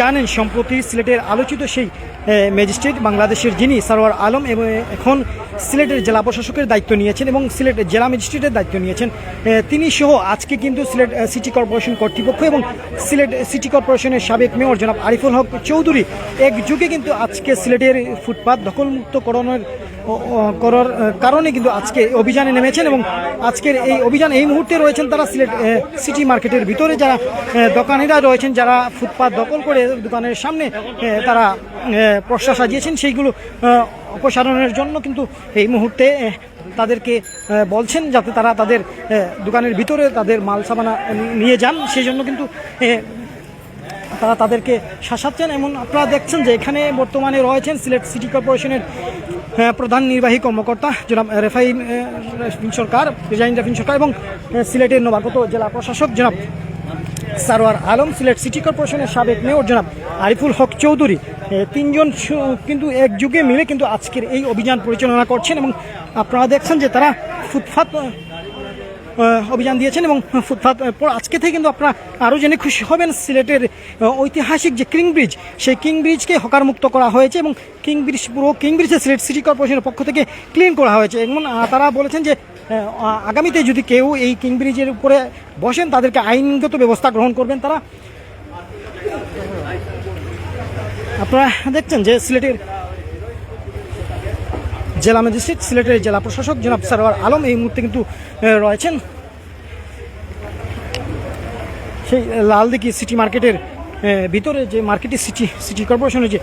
জানেন, সম্প্রতি সিলেটের আলোচিত সেই ম্যাজিস্ট্রেট বাংলাদেশের যিনি সারোয়ার আলম এবং এখন সিলেটের জেলা প্রশাসকের দায়িত্ব নিয়েছেন এবং সিলেট জেলা ম্যাজিস্ট্রেটের দায়িত্ব নিয়েছেন। তিনি সহ আজকে কিন্তু সিলেট সিটি কর্পোরেশন কর্তৃপক্ষ এবং সিলেট সিটি কর্পোরেশনের সাবেক মেয়র জনাব আরিফুল হক চৌধুরী এক যুগে কিন্তু আজকে সিলেটের ফুটপাত দখলমুক্তকরণের করার কারণে কিন্তু আজকে অভিযানে নেমেছেন এবং আজকের এই অভিযান, এই মুহূর্তে রয়েছেন তারা সিলেট সিটি মার্কেটের ভিতরে যারা দোকানিরা রয়েছেন, যারা ফুটপাত দখল করে দোকানের সামনে তারা পশরা সাজিয়েছেন। সেইগুলো অপসারণের জন্য কিন্তু এই মুহূর্তে তাদেরকে বলছেন যাতে তারা তাদের দোকানের ভিতরে তাদের মাল সামানা নিয়ে যান। সেই জন্য কিন্তু তারা তাদেরকে শাসাচ্ছেন। এমন আপনারা দেখছেন যে এখানে বর্তমানে রয়েছেন সিলেট সিটি কর্পোরেশনের প্রধান নির্বাহী কর্মকর্তা জনাব রেফাইন রাফিন সরকার রিজাইন রাফিন সরকার এবং সিলেটের নবাগত জেলা প্রশাসক জনাব সারোয়ার আলম সিলেট সিটি কর্পোরেশনের সাবেক মেয়র জনাব আরিফুল হক চৌধুরী। তিনজন কিন্তু এক যুগে মিলে কিন্তু আজকের এই অভিযান পরিচালনা করছেন এবং আপনারা দেখছেন যে তারা আহ, অভিযান দিয়েছেন এবং ফুটপাত পর আজকে থেকে কিন্তু আপনারা আরও জেনে খুশি হবেন সিলেটের ঐতিহাসিক যে কিং ব্রিজ, সেই কিং ব্রিজকে হকার মুক্ত করা হয়েছে এবং কিং ব্রিজ পুরো, কিং ব্রিজে সিলেট সিটি কর্পোরেশনের পক্ষ থেকে ক্লিন করা হয়েছে। এবং তারা বলেছেন যে আগামীতে যদি কেউ এই কিং ব্রিজের উপরে বসেন, তাদেরকে আইনগত ব্যবস্থা গ্রহণ করবেন তারা। আপনারা দেখছেন যে সিলেটের জেলা ম্যাজিস্ট্রেট, সিলেটের জেলা প্রশাসক জনাব সারোয়ার আলম এই মুহূর্তে কিন্তু রয়েছেন। সেই লালদিঘি সিটি মার্কেটের ভিতরে যে মার্কেটের সিটি সিটি কর্পোরেশনের যে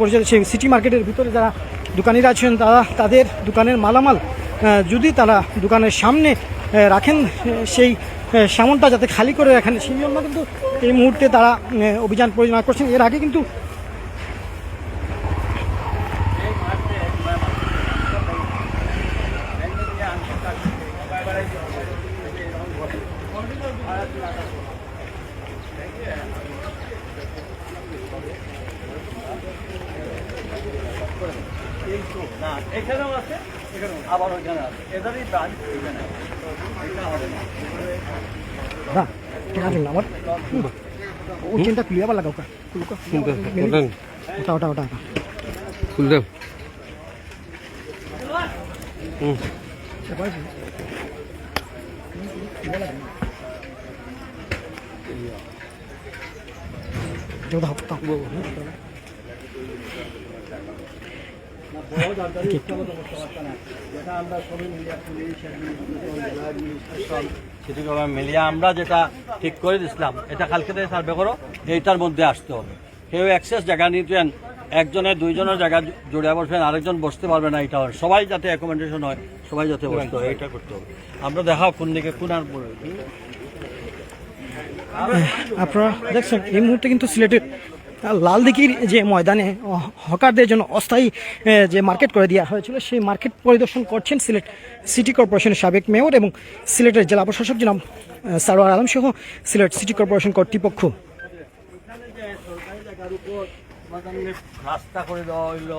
পরিচালিত, সেই সিটি মার্কেটের ভিতরে যারা দোকানিরা আছেন, তারা তাদের দোকানের মালামাল যদি তারা দোকানের সামনে রাখেন সেই সামনটা যাতে খালি করে রাখেন, সেই জন্য কিন্তু এই মুহূর্তে তারা অভিযান পরিচালনা করছেন। এর আগে কিন্তু না এখানেও আছে এখানেও আবার ওইখানে আছে এদেরই ব্রাঞ্চ এখানে আছে। এটা হবে না না টাকা দিন না আমার ওই চেনটা খুলে আবার লাগাও কা খুলুকা ওটা ওটা ওটা ওটা খুল দেব যেটা হপ্তা যেটা আমরা যেটা ঠিক করে দিছিলাম, এটা কালকে থেকে সার্ভে করো, এইটার মধ্যে আসতে হবে। কেউ অ্যাক্সেস জায়গা নিতেন একজনের দুইজনের জায়গা জুড়ে বসবেন, আরেকজন বসতে পারবে না এটা সবাই যাতে অ্যাকোমোডেশন হয়, সবাই যাতে বসতে হয় এটা করতে হবে। আমরা দেখাও কোন দিকে কোন আর আপনারা দেখছেন, এই মুহূর্তে কিন্তু সিলেটের লালদিঘির যে ময়দানে হকারদের জন্য অস্থায়ী যে মার্কেট করে দেওয়া হয়েছিল, সেই মার্কেট পরিদর্শন করছেন সিলেট সিটি কর্পোরেশনের সাবেক মেয়র এবং সিলেটের জেলা প্রশাসক জনাব সারোয়ার আলম সহ সিলেট সিটি কর্পোরেশন কর্তৃপক্ষ। রাস্তা করে দেওয়া হইল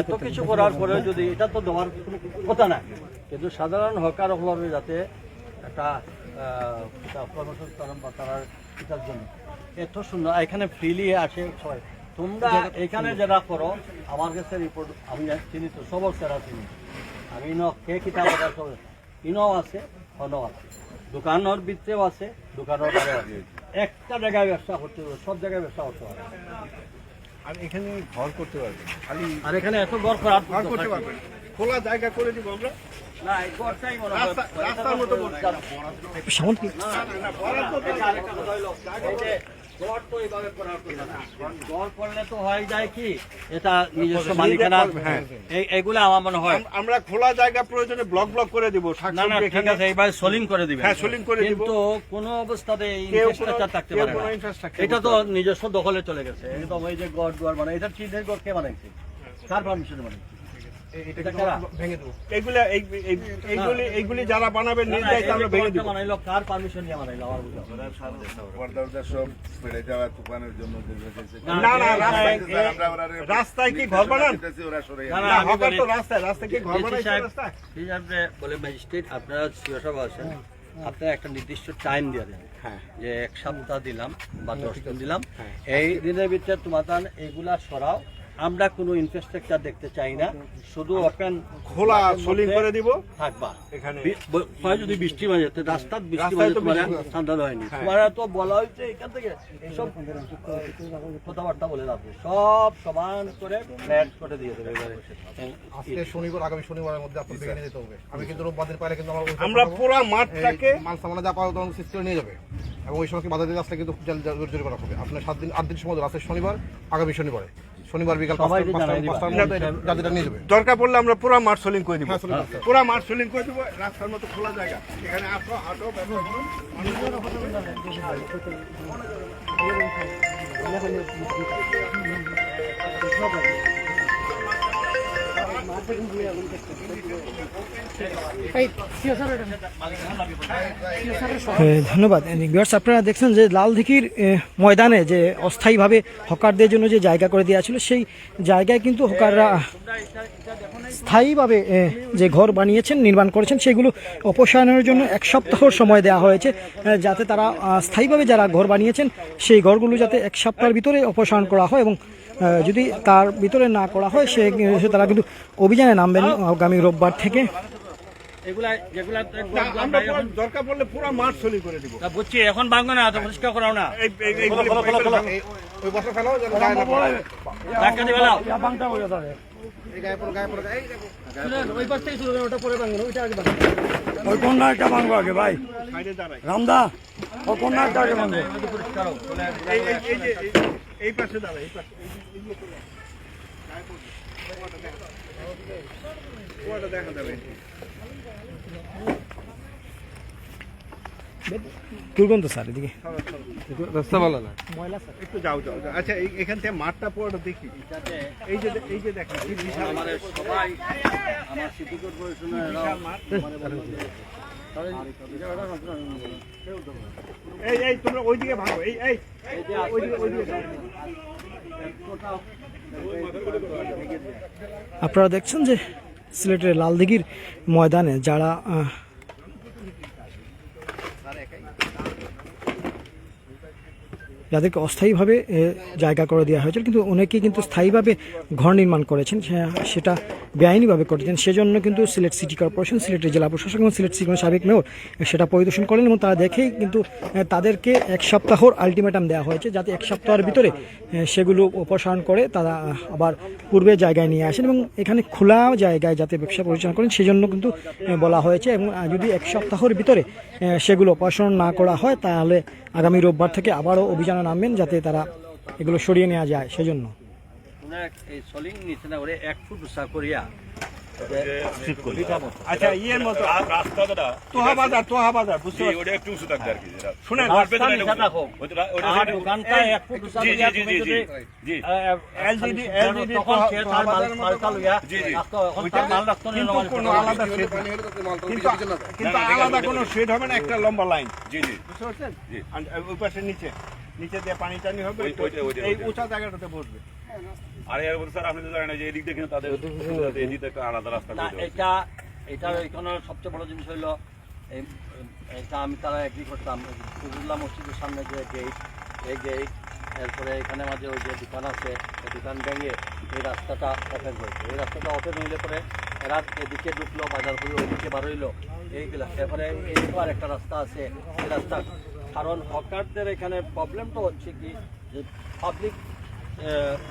এত কিছু করার যদি এটা তো কিন্তু সাধারণ হকার যাতে একটা কর্মসংস্থান বা তারা এটার জন্য। এত সুন্দর এখানে ফ্রিলি আসে সবাই। তোমরা এখানে যারা করো আমার কাছে রিপোর্ট আমি চিনি তো সব সেরা চিনি আমি ন কে কিতাব সব ইনও আছে হনও আছে। দোকানের ভিতরেও আছে দোকানের আছে। একটা জায়গায় ব্যবসা করতে হবে সব জায়গায় ব্যবসা করতে হবে। আমি এখানে ঘর করতে পারব খালি আর এখানে এত ঘর করার করতে পারবেন খোলা জায়গা করে দিব আমরা। আমার আম- আমরা খোলা জায়গা প্রয়োজনে ব্লক ব্লক করে দিব না না ঠিক আছে এইভাবে সলিং করে দিবেন হ্যাঁ, সলিং করে দিব। কিন্তু কোনো অবস্থাতে থাকতে পারে এটা তো নিজস্ব দখলে চলে গেছে। একদম এই যে গড় দুয়ার মানে এটা চিনের গড় কে বানাইছে কার পারমিশনে বানাইছে? এইগুলা যারা কার পারমিশন নিয়ে বানাইলো সব যাওয়া তুফানের জন্য না, না রাস্তায় কি ঘর বানান? তো রাস্তায় রাস্তায় কি ঘর বলে ম্যাজিস্ট্রেট আপনারা সিও আছেন আপনারা একটা নির্দিষ্ট টাইম দিয়ে দেন। হ্যাঁ। যে এক সপ্তাহ দিলাম বা দশ দিন দিলাম। এই দিনের ভিতরে তোমার এইগুলা সরাও আমরা কোনো ইনফ্রাস্ট্রাকচার দেখতে চাই না। শুধু ওপেন খোলা সোলিং করে দিব। থাকবা। এখানে হয় যদি বৃষ্টি মাঝে রাস্তার বৃষ্টি মাঝে তো তোমার ঠান্ডা হয়নি। তোমার তো বলা হয়েছে এখান থেকে এইসব কথাবার্তা বলে লাভ সব সমান করে ফ্ল্যাট করে দিয়ে দেবে এবারে। আজকে শনিবার আগামী শনিবারের মধ্যে আপনার থেকে নিয়ে যেতে হবে। আমি কিন্তু রোববার পাইলে কিন্তু আমরা পুরো মাঠটাকে মাল সামানা যা পাওয়া তখন করে নিয়ে যাবে। এবং ওই সময় বাধা দিতে আসলে কিন্তু জল- জল- জরিমানা করা হবে। আপনার সাত দিন আট দিন সময় আছে শনিবার আগামী শনিবারে। শনিবার বিকাল যেটা নিয়ে যাবে। দরকার পড়লে আমরা পুরো মাঠ সোলিং করে দিব। হ্যাঁ, পুরো মাঠ সোলিং করে দিব রাস্তার মতো খোলা জায়গা। এখানে আসো হাঁটো ধন্যবাদ। ভিউয়ার্স আপনারা দেখছেন যে লালদিঘির এ, ময়দানে যে অস্থায়ীভাবে হকারদের জন্য যে জায়গা করে দেওয়া ছিল সেই জায়গায় কিন্তু হকাররা স্থায়ীভাবে যে ঘর বানিয়েছেন নির্মাণ করেছেন সেগুলো অপসারণের জন্য এক সপ্তাহ সময় দেওয়া হয়েছে যাতে তারা স্থায়ীভাবে যারা ঘর বানিয়েছেন সেই ঘরগুলো যাতে এক সপ্তাহের ভিতরে অপসারণ করা হয় এবং যদি তার ভিতরে না করা হয় সে সে তারা কিন্তু অভিযানে নামবেন আগামী রোববার থেকে। দরকার পড়লে পুরো মাঠ সোলিং করে দিব। বুঝছি এখন ভাঙবে না পরিষ্কার করাও না। ওই পাশ ভাঙবো আগে ভাই। রামদা ওই কন্যাটা আগে ভাঙবো। এই এই- এই এই- এই পাশে। দুর্গন্ধ স্যার একটু যাও যাও। যাও। আচ্ছা এই- এখান থেকে মাঠটা পুরোটা দেখি। এই যে এই যে দেখেন কি বিশাল আমাদের সবাই আমার সিটি কর্পোরেশনের এই এই তোমরা ওইদিকে ভাঙো। এই এই ওইদিকে ওইদিকে। আপনারা দেখছেন যে সিলেটের লালদিঘির ময়দানে যারা যাদেরকে অস্থায়ীভাবে জায়গা করে দেওয়া হয়েছিল, কিন্তু অনেকেই কিন্তু স্থায়ীভাবে ঘর নির্মাণ করেছেন সেটা বেআইনিভাবে করেছেন সেজন্য কিন্তু সিলেট সিটি কর্পোরেশন, সিলেটের জেলা প্রশাসক এবং সিলেট সিটি সাবেক মেয়র সেটা পরিদর্শন করেন এবং তারা দেখেই কিন্তু তাদেরকে এক সপ্তাহর আলটিমেটাম দেওয়া হয়েছে যাতে এক সপ্তাহের ভিতরে সেগুলো অপসারণ করে তারা আবার পূর্বে জায়গায় নিয়ে আসেন এবং এখানে খোলা জায়গায় যাতে ব্যবসা পরিচালনা করেন। সেজন্য কিন্তু বলা হয়েছে এবং যদি এক সপ্তাহের ভিতরে সেগুলো অপসারণ না করা হয় তাহলে আগামী রোববার থেকে আবারও অভিযানে নামবেন যাতে তারা এগুলো সরিয়ে নেওয়া যায়। সেজন্য ওনার এই সলিং নিচে না ওরে এক ফুট উঁচা করিয়া আচ্ছা ইয়ের মতো তোহা বাজার তোহা বাজার বুঝতে পারছ শুনেন রাস্তা নিচে রাখো। আর দোকানটা এক ফুট উঁচা করিয়া তুমি যদি, আহ, LGD LGD তখন সে তার মাল- মালটা লইয়া রাখতো। মাল রাখতো না, কোনো আলাদা শেড কিন্তু। কিন্তু কোনো শেড হবে না একটা লম্বা লাইন বুঝতে পারছেন? আর ওই পাশে নিচে। নিচে দিয়ে পানি টানি হবে এই উঁচা জায়গাটাতে বসবে। আর এর মধ্যে স্যার আপনি তো জানেন যে এদিক কিন্তু তাদের এদিকে একটা আলাদা রাস্তা না এটা এটা এখানে সবচেয়ে বড় জিনিস হইল এই- এটা আমি তারা এগ্রি করতাম। ফজুল্লাহ মসজিদের সামনে যে গেট এই গেট এরপরে এখানে মাঝে ওই যে দোকান আছে এই দোকান ভেঙে এই রাস্তাটা ওপেন হয়েছে। এই রাস্তাটা ওপেন হইলে পরে এরা এদিকে ঢুকলো বাজার করে ওইদিকে বার হইল। এইগুলা। এরপরে এইদিকে আর একটা রাস্তা আছে এই রাস্তা কারণ হকারদের এখানে প্রবলেমটা হচ্ছে কি যে পাবলিক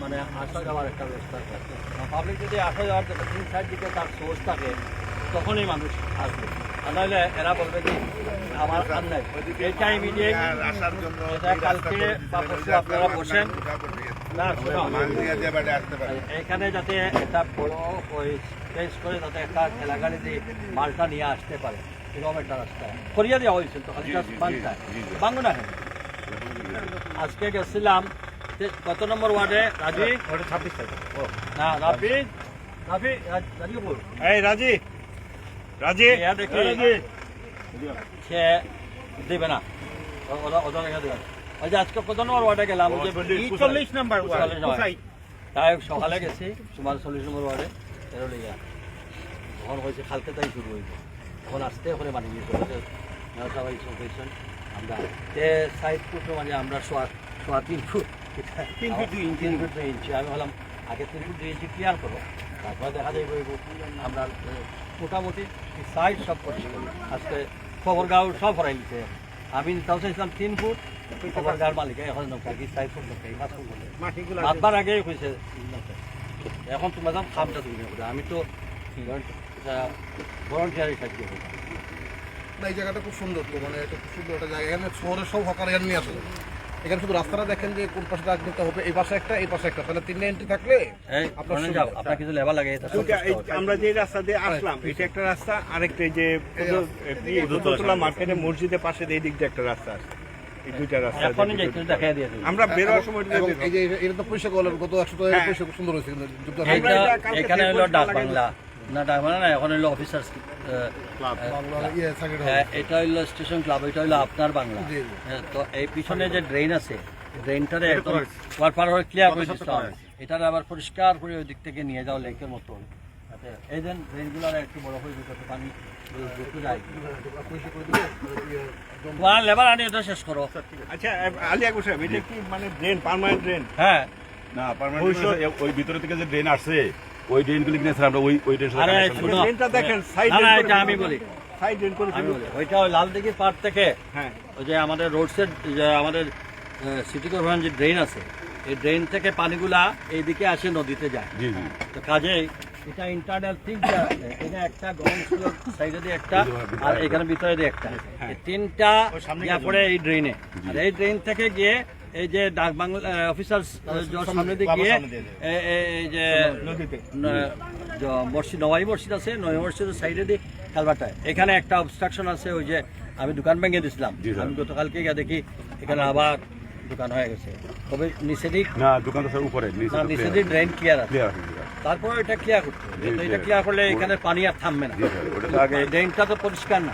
মানে আসা যাওয়ার একটা ব্যবস্থা থাকে পাবলিক যদি আসা যাওয়ার জন্য তিন সাইড দিকে তার সোর্স থাকে তখনই মানুষ আসবে। আর নাহলে এরা বলবে কি আমার আর নাই। এইটা ইমিডিয়েট আসার জন্য এটা কালকে বা পরশু আপনারা বসেন। না এখানে যাতে একটা বড় স্পেস করে যাতে একটা ঠেলা গাড়ি দিয়ে মালটা নিয়ে আসতে পারে। এরকম একটা রাস্তা। করিয়া দেওয়া হয়েছিল তো খালি just বানটা। বাঙ্গো না কেন? আজকে গেছিলাম কত নম্বর ওয়ার্ডে? রাজি? ওটা ছাব্বিশ তারিখ। না রাফি? রাফি রাজ- রাজিপুর এই রাজি। রাজি? রাজি। সে দেবে না। ওরা ওদের রেখে দেবে ওই যে আজকে কত নম্বর ওয়ার্ডে গেলাম? ওই যে চল্লিশ নাম্বার চল্লিশ তাই সকালে গেছি। সুমার চল্লিশ নম্বর ওয়ার্ডে। এরো তখন হয়েছে কালকে তাই শুরু হইব। তখন আসতে ওখানে মানি গিয়েছে ভাই সব আমরা সাইড ফুট মানে আমরা সোয়া সোয়া তিন ফুট তিন ফুট দুই ইঞ্চি তিন ফুট দুই ইঞ্চি। আমি বললাম আগে তিন ফুট দুই ইঞ্চি ক্লিয়ার করো তারপরে দেখা যাবে আমরা মোটামুটি সাইড সব করছি আজকে খবর গাঁও সব হরাই নিছে। আমি তাও চাইছিলাম তিন ফুট মালিক এখন নৌকা কি চার ফুট নৌকা পাঁচ ফুট নৌকা মাটিগুলো মাতবার আগে হয়েছে এখন তোমার দাম খামটা তুমি করে আমি তো ভলান্টিয়ারি সাহায্য করি এই জায়গাটা খুব সুন্দর তো মানে এটা খুব সুন্দর একটা জায়গা। এখানে শহরের সব হকার এখানে নিয়ে আসে। এখানে শুধু রাস্তাটা দেখেন যে কোন পাশে দাগ দিতে হবে এই পাশে একটা এই পাশে একটা। তাহলে তিনটে এন্ট্রি থাকলে আপনার কিছু লেবার লাগে আমরা যে রাস্তা দিয়ে আসলাম এটা একটা রাস্তা আরেকটা এই যে দুধতলা মার্কেটের মসজিদের পাশে এই দিক দিয়ে একটা রাস্তা আছে। আমরা বেরোয়ার সময় এটা তো গত একশো হ্যাঁ। সুন্দর হয়েছে এখানে হলো ডাক বাংলা। না ডাক বাংলা না এখন হলো অফিসার বাংলা ইয়ে হ্যাঁ, এটা হইল স্টেশন ক্লাব এটা হইল আপনার বাংলা। হ্যাঁ, তো এই পিছনে যে ড্রেন আছে ড্রেনটারে একদম পার হয়ে ক্লিয়ার করে দিতে হবে। এটার আবার পরিষ্কার করে ওই দিক থেকে নিয়ে যাওয়া লেকের মতো এই দেন ড্রেনগুলো একটু বড় হয়ে যেতে পানি যেতে যায়। তোমার লেবার আনি এটা শেষ করো। আচ্ছা আলিয়া গোসাহেব এটা কি মানে ড্রেন পার্মানেন্ট ড্রেন হ্যাঁ। না পার্মানেন্ট ওই ভিতরে থেকে যে ড্রেন আসছে ওই ড্রেনগুলি কিনে স্যার আমরা ওই ওই। ড্রেনটা দেখেন সাইড না, না, এটা আমি বলি। সাইড ড্রেন করে আমি বলি। ওইটা ওই পার থেকে হ্যাঁ। ওই যে আমাদের রোড সাইড যে আমাদের সিটি কর্পোরেশন যে ড্রেন আছে এই ড্রেন থেকে পানিগুলা এইদিকে আসে নদীতে যায়। জি জি। তো কাজেই এটা ইন্টারনাল ঠিক আছে এটা একটা স্কুলের সাইডে দিয়ে একটা আর এখানে ভিতরে দিয়ে একটা। এই তিনটা পড়ে এই ড্রেনে। আর এই ড্রেন থেকে গিয়ে এই যে ডাক বাংলা অফিসার সামনে এ- এই যে মসজিদ নবাই মসজিদ আছে নয় মসজিদের সাইডে দিয়ে কালবাটায় এখানে একটা অবস্ট্রাকশন আছে ওই যে আমি দোকান ভেঙে স্যার। আমি গতকালকে গিয়ে দেখি এখানে আবার দোকান হয়ে গেছে। তবে নিচে দিক না দোকান উপরে নিচে না ড্রেন ক্লিয়ার আছে। তারপরে এটা ক্লিয়ার করতে এটা ক্লিয়ার করলে এখানে পানি আর থামবে না। ড্রেনটা তো পরিষ্কার না।